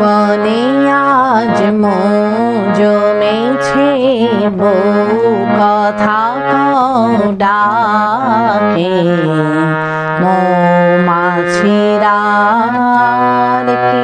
বনে আজ মো জমেছে বউ কথা ডাকে। মৌমাছিরা কি দূরে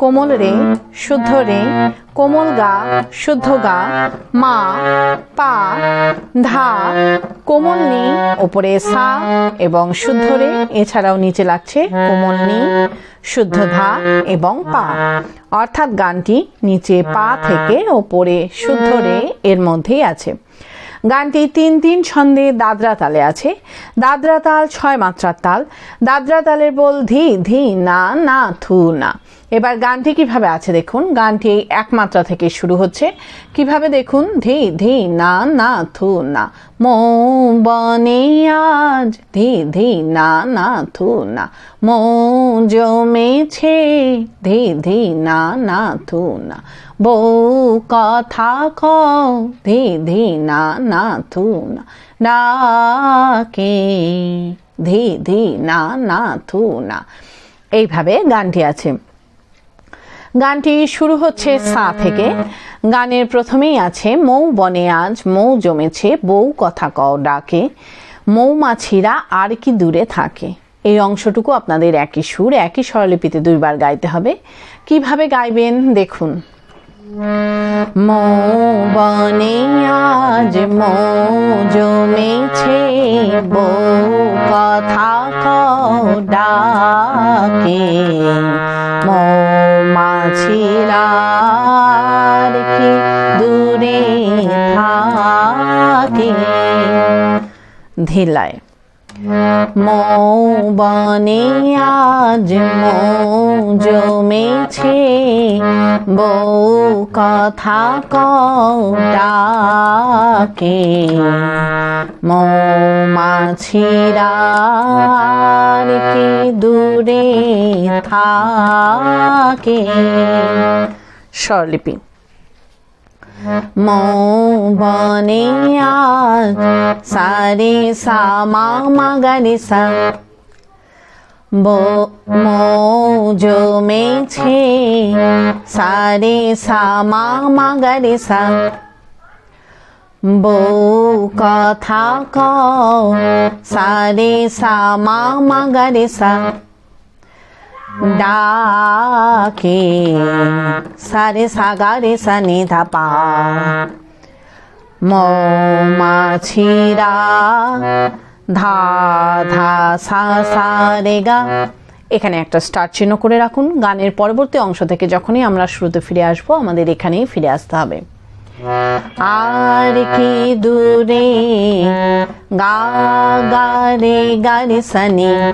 কোমল রে, শুদ্ধ রে, কোমল গা, শুদ্ধ গা, মা, পা, ধা, কোমল নি, ওপরে সা, এবং শুদ্ধ রে, এছাড়াও নিচে লাগছে কোমল নি, শুদ্ধ ধা এবং পা। অর্থাৎ গানটি নিচে পা থেকে ওপরে শুদ্ধ রে, এর মধ্যেই আছে। গানটি তিন তিন ছন্দে দাদরা তালে আছে। দাদরা তাল ছয় মাত্রার তাল। দাদরা তালের বল ধি ধি, না না, থু, না। এবার গানটি কীভাবে আছে দেখুন। গানটি এক মাত্রা থেকে শুরু হচ্ছে। কীভাবে দেখুন? ধি ধি, না না, থু, না। মো বনে আজ। ধি ধি, না না, থু, না। মো জমেছে ধি ধি, না না, থু, না। বউ কথা কও ধি ধি, না না, থু, না। ডাকে ধি ধি, না না, থু, না। এইভাবে গানটি আছে। গানটি শুরু হচ্ছে সা থেকে। গানের প্রথমেই আছে, মৌ বনে আজ, মৌ জমেছে, বউ কথা কও ডাকে মৌমাছিরা আর কি দূরে থাকে। এই অংশটুকু আপনাদের একই সুর, একই স্বরলিপিতে দুইবার গাইতে হবে। কীভাবে গাইবেন, দেখুন। মৌ বনে আজ মৌ জমেছে বউ কথা ডাকে মৌমাছিরা কি দূরে থাকে। ধিলায় মৌ বনে আজ মৌ জমেছে বউ কথা কও ডাকে। মৌমাছিরা কি দূরে থাকে? স্বরলিপি। মৌবনে সারে সা মা মা গারে সা মৌ জমেছে সারে সা মা সা বউ কথা কও সারে সা মা মা গারে সা ডাকে। সারে সাগারে সানি ধাপা। মৌমাছিরা ধা ধা, সা সা, রে, গা। এখানে একটা স্টার চিহ্ন করে রাখুন। গানের পরবর্তী অংশ থেকে যখনই আমরা শুরুতে ফিরে আসব, আমাদের এখানেই ফিরে আসতে হবে। আর কি দূরে? গা গা, রে গা, রে, সানি।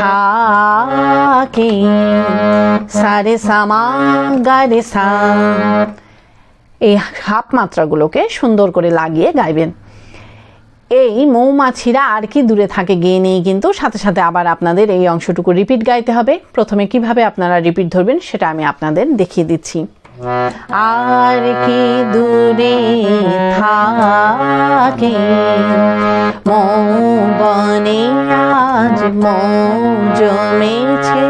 থাকে। সারে সামা গারে সা। এই হাফ মাত্রাগুলোকে সুন্দর করে লাগিয়ে গাইবেন। এই মৌমাছিরা আর কি দূরে থাকে গিয়ে নেই কিন্তু সাথে সাথে আবার আপনাদের এই অংশটুকু রিপিট গাইতে হবে। প্রথমে কীভাবে আপনারা রিপিট ধরবেন সেটা আমি আপনাদের দেখিয়ে দিচ্ছি। আর কি দূরে থাকে? মৌ বনে আজ জমেছে।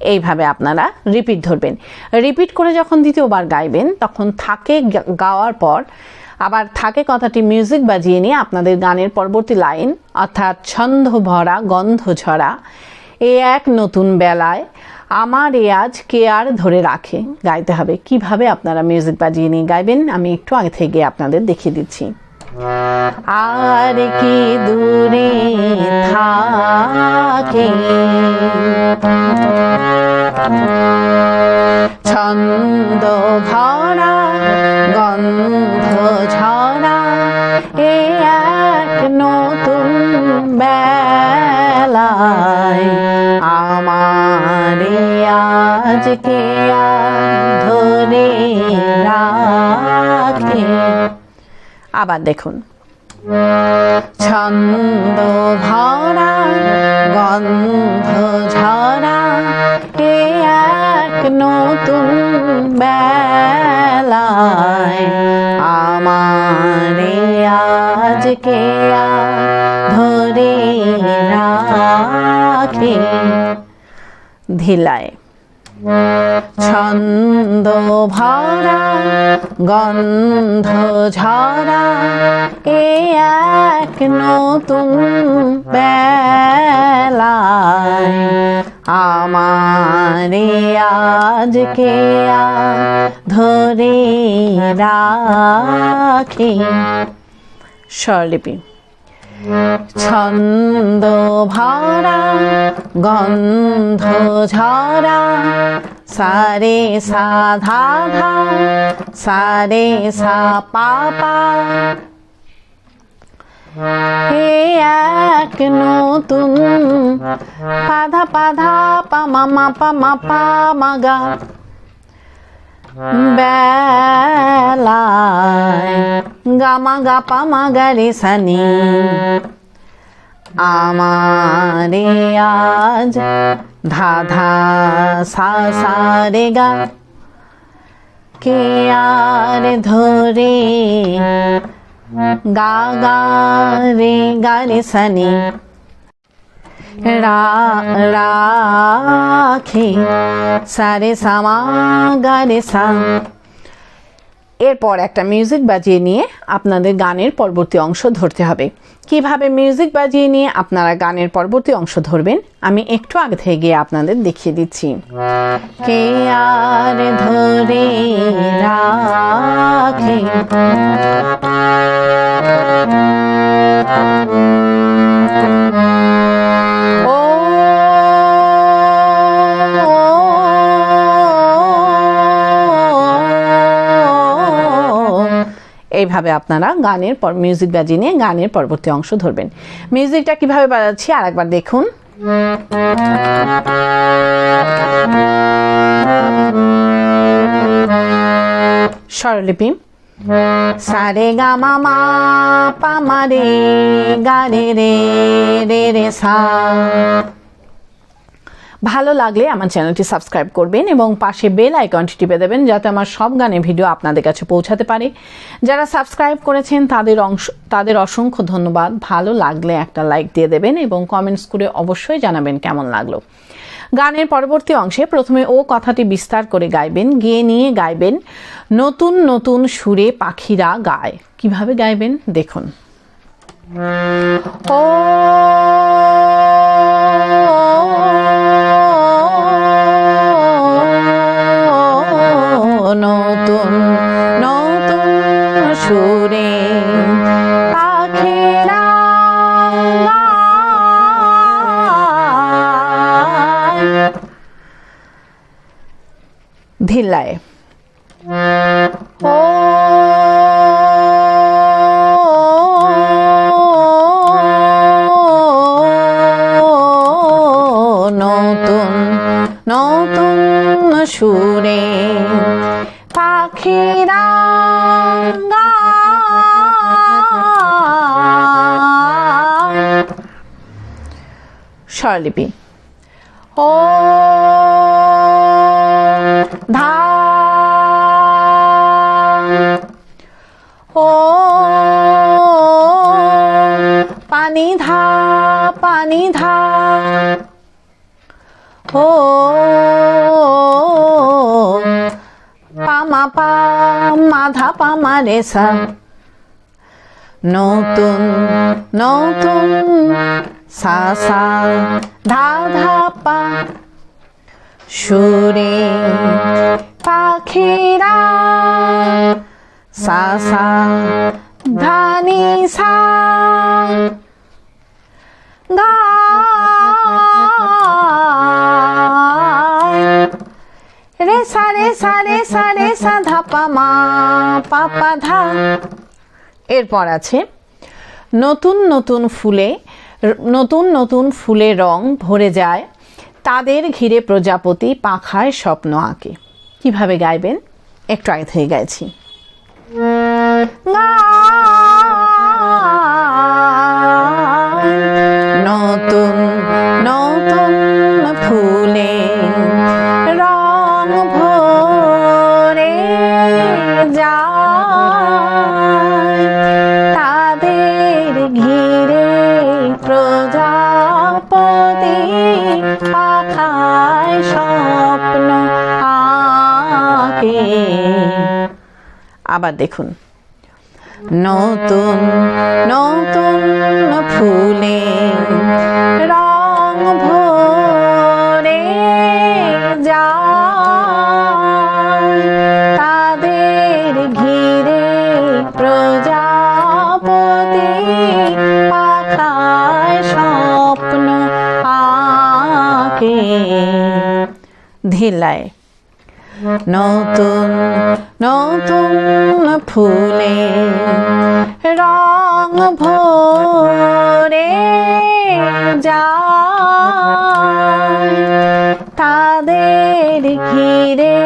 এইভাবে আপনারা রিপিট ধরবেন। রিপিট করে যখন দ্বিতীয়বার গাইবেন, তখন থাকে গাওয়ার পর আবার থাকে কথাটি মিউজিক বাজিয়ে নিয়ে আপনাদের গানের পরবর্তী লাইন অর্থাৎ ছন্দ ভরা, গন্ধ ঝরা, এ এক নতুন বেলায় আমার এ আজ কে আর ধরে রাখে? গাইতে হবে। কীভাবে আপনারা মিউজিক বাজিয়ে নিয়ে গাইবেন? আমি একটু আগে থেকে আপনাদের দেখিয়ে দিচ্ছি। আর কি দূরে থাকে? ছন্দ ভরা, গন্ধ ঝরা, এ এক নতুন বেলায় আমার আজকে ধরে রাখে আবার দেখুন। ছন্দ ভরা, গন্ধ ঝরা, এ এক নতুন বেলায়। আমার আজকে ধরে রাখে। ধিলায়। ছন্দ ভরা গন্ধ ঝরা এ এক নতুন বেলায়। আমার আজকে ধরে রাখে। স্বরলিপি। ছন্দ ভরা গন্ধ ঝরা সারে ধা সা পাপা হে এক নতুন পাধা পাধা পা মামা পা মা পা মাগা বেলায় গামা গা পা মা গা রে সানি আমারে আজ ধা ধা সা সা রে গা কে আর ধরে গা গা রে গা রে সানি রা রাখে সারে সামা গা রে সা এরপর একটা মিউজিক বাজিয়ে নিয়ে আপনাদের গানের পরবর্তী অংশ ধরতে হবে। কীভাবে মিউজিক বাজিয়ে নিয়ে আপনারা গানের পরবর্তী অংশ ধরবেন, আমি একটু আগে থেকে গিয়ে আপনাদের দেখিয়ে দিচ্ছি। কে আর ধরে রাখে? এইভাবে আপনারা গানের পর মিউজিক বাজিয়ে নিয়ে গানের পরবর্তী অংশ ধরবেন। মিউজিকটা কীভাবে বাজাচ্ছি আর একবার দেখুন। স্বরলিপি। সারে গা মামা পামা রে, গা, রে রে রে রে, সা। ভালো লাগলে আমার চ্যানেলটি সাবস্ক্রাইব করবেন এবং পাশে বেল আইকনটি টিপে দেবেন যাতে আমার সব গানের ভিডিও আপনাদের কাছে পৌঁছাতে পারে। যারা সাবস্ক্রাইব করেছেন, তাদের অংশ তাদের অসংখ্য ধন্যবাদ। ভালো লাগলে একটা লাইক দিয়ে দেবেন এবং কমেন্টস করে অবশ্যই জানাবেন কেমন লাগল। গানের পরবর্তী অংশে প্রথমে ও কথাটি বিস্তার করে গাইবেন। গিয়ে নিয়ে গাইবেন, নতুন নতুন সুরে পাখিরা গায়। কীভাবে গাইবেন? দেখুন। ও নতুন নতুন সুরে পাখিরা। ও নতুন নতুন সুরে গায়। স্বরলিপি ও ধা ও পানি ধা পানি ধা ও পা মাধা পামা রেসা নতুন নতুন, সা সা, ধা ধা, পা। সুরে পাখিরা, সা সা ধানি সা। গায় রে সা রে সা রে সা রে সা ধা পা মা পা পা ধা। এরপর আছে, নতুন নতুন ফুলে, নতুন নতুন ফুলে রং ভরে যায়, তাদের ঘিরে প্রজাপতি পাখায় স্বপ্ন আঁকে। কীভাবে গাইবেন? একটু আগে থেকে গাইছি। নতুন আবার দেখুন। নতুন নতুন ফুলে রং ভরে যা তাদের ঘিরে প্রজাপতি পাখায় স্বপ্ন আঁকে। ধিলায় নতুন নতুন ফুলে রং ভরে যায় তাদের ঘিরে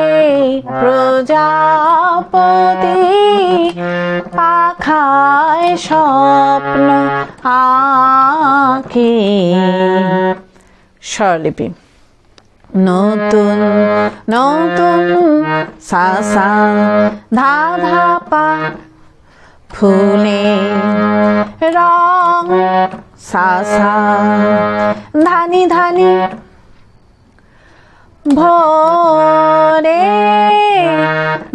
প্রজাপতি পাখায় স্বপ্ন আঁকে স্বরলিপি নতুন নতুন সা সা, ধা ধা, পা, ফুলে রং, সা সা, ধানি ধানি, ভরে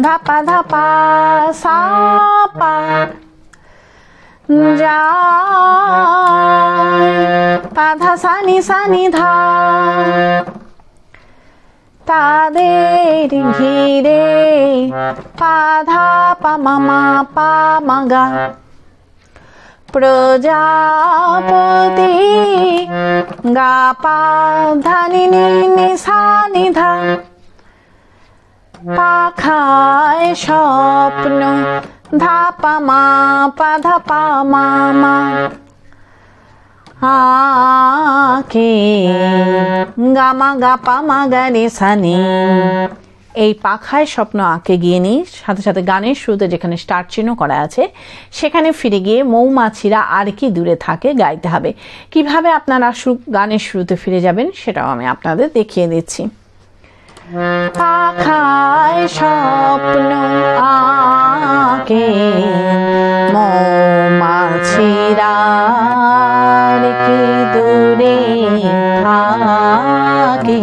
ধাপা ধাপা সা, পা যায় পাধা সানি সানি, ধা তাদের ঘিরে পাধা পামামা পামাগা প্রজাপতি গা পা ধানি নিধা পাখায় স্বপ্ন ধাপা মা পা মামা আকে গামা গাপা মা গানে সানি এই পাখায় স্বপ্ন আঁকে গিয়ে নিই। সাথে সাথে গানের শুরুতে যেখানে স্টার চিহ্ন করা আছে, সেখানে ফিরে গিয়ে মৌমাছিরা আর কি দূরে থাকে গাইতে হবে। কীভাবে আপনারা গানের শুরুতে ফিরে যাবেন সেটাও আমি আপনাদের দেখিয়ে দিচ্ছি। পাখায় স্বপ্ন আঁকে মৌমাছিরা কি দূরে থাকে?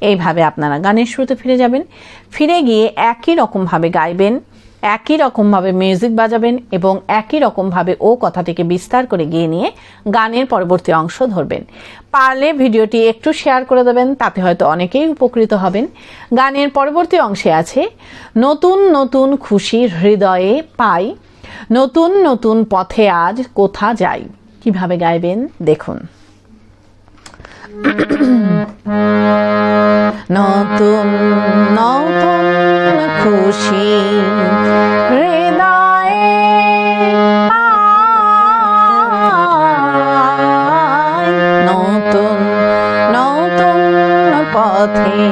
এইভাবে আপনারা গানের শুরুতে ফিরে যাবেন। ফিরে গিয়ে একই রকমভাবে গাইবেন। একই রকমভাবে মিউজিক বাজাবেন এবং একই রকমভাবে ও কথাটিকে বিস্তার করে গিয়ে নিয়ে গানের পরবর্তী অংশ ধরবেন। পারলে ভিডিওটি একটু শেয়ার করে দেবেন, তাতে হয়তো অনেকেই উপকৃত হবেন। গানের পরবর্তী অংশে আছে, নতুন নতুন খুশি হৃদয়ে পাই, নতুন নতুন পথে আজ কোথা যাই? কীভাবে গাইবেন? দেখুন। নতুন নতুন খুশি হৃদয়ে নতুন নতুন পথে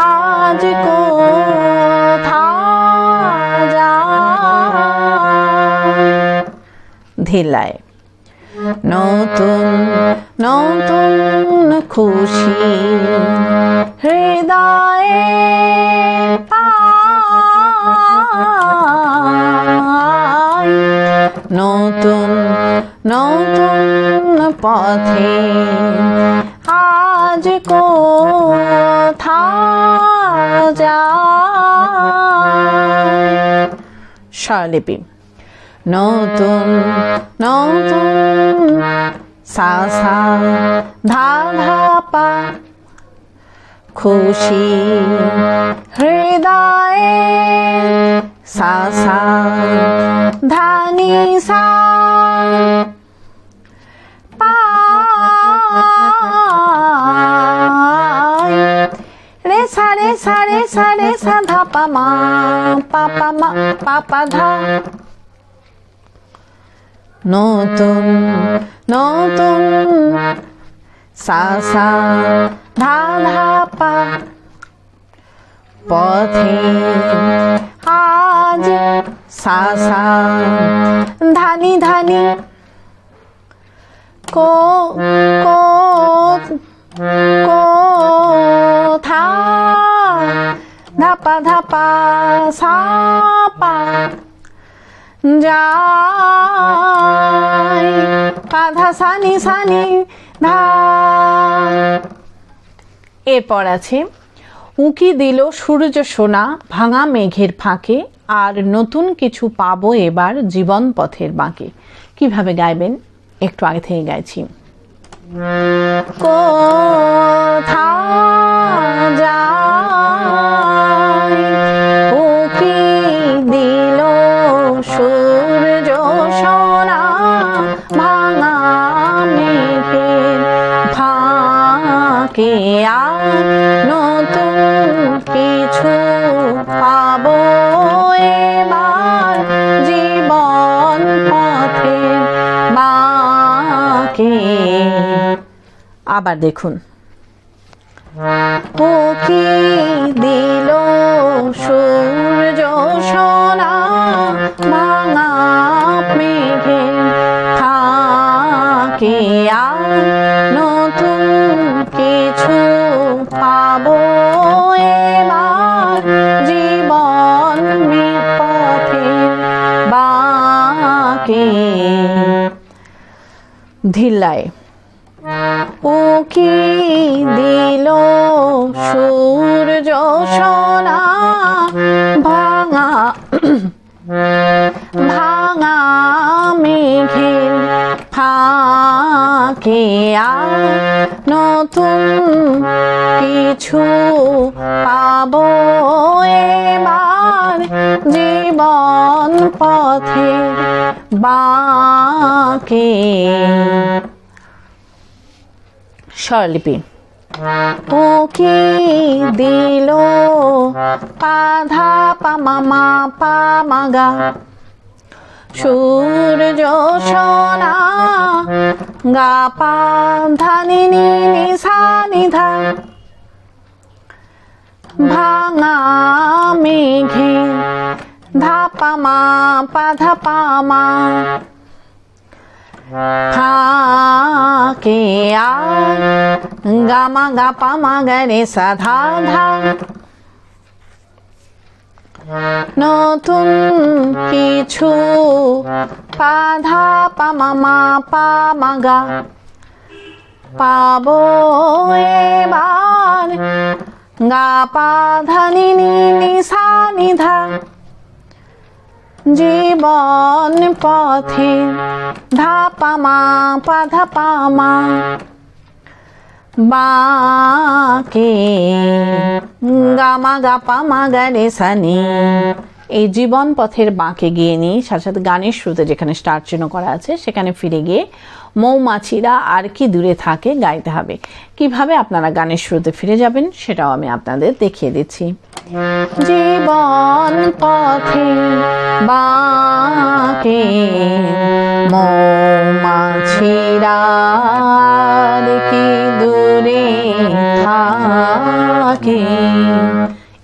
আজ কোথা ধিলায় খুশি। হৃদয়ে। নতুন নতুন পথে আজ যায় স্বরলিপি নতুন নতুন সা ধা ধা পা খুশি হৃদয়ে সা সা ধানি সা। পাই রে সা রে সা রে সা রে সা, ধা, পা, মা, পা পা, মা, পা পা, ধা। নতুন নতুন সা সা ধা ধা পা পথে আজ সা সা ধানি ধানি কো কো কোথা ধাপা ধাপা সাপা যাই কাধা সানি সানি ধা এরপর আছে, উঁকি দিল সূর্য সোনা ভাঙা মেঘের ফাঁকে, আর নতুন কিছু পাবো এবার জীবন পথের বাঁকে। কীভাবে গাইবেন? একটু আগে থেকে গাইছি। কোথা যাই ফাঁকে আর নতুন কিছু পাবো এবার জীবন পথের বাঁকে। আবার দেখুন। উকি দিল সূর্য সোনা ভাঙা মেঘে? থাকে আর নতুন কিছু পাবো এবার জীবন পথে বাকে। ধিল্লায়। উকি দিল সূর্য ভাঙা ভাঙা মেঘের ফাঁকে আর নতুন কিছু পাবো এবার জীবন পথে বাঁকে? স্বরলিপি। ওকে দিল পাধা পামা পা মাগা সূর্য সোনা গা পা ধানি নি নি সা নি ধা ভাঙা মেঘে ধাপা মা পা ধাপা মা। ফাঁকে আর গামা গা পামা গরে সাধা ধা। নতুন কিছু পাধা পামা পামা গা পাবো এবার গা পা ধানি নি নি সা নি ধা জীবন পথে ধাপামা পাধাপামা বাকে গামা গাপামা গারে সানি এই জীবন পথের বাঁকে গিয়ে নিয়ে সাথে সাথে গানের শুরুতে যেখানে স্টার চিহ্ন করা আছে, সেখানে ফিরে গিয়ে মৌমাছিরা আর কি দূরে থাকে গাইতে হবে। কীভাবে আপনারা গানের শুরুতে ফিরে যাবেন সেটাও আমি আপনাদের দেখিয়ে দিচ্ছি। জীবন পথে বাঁকে মৌমাছিরা আর কি দূরে থাকে।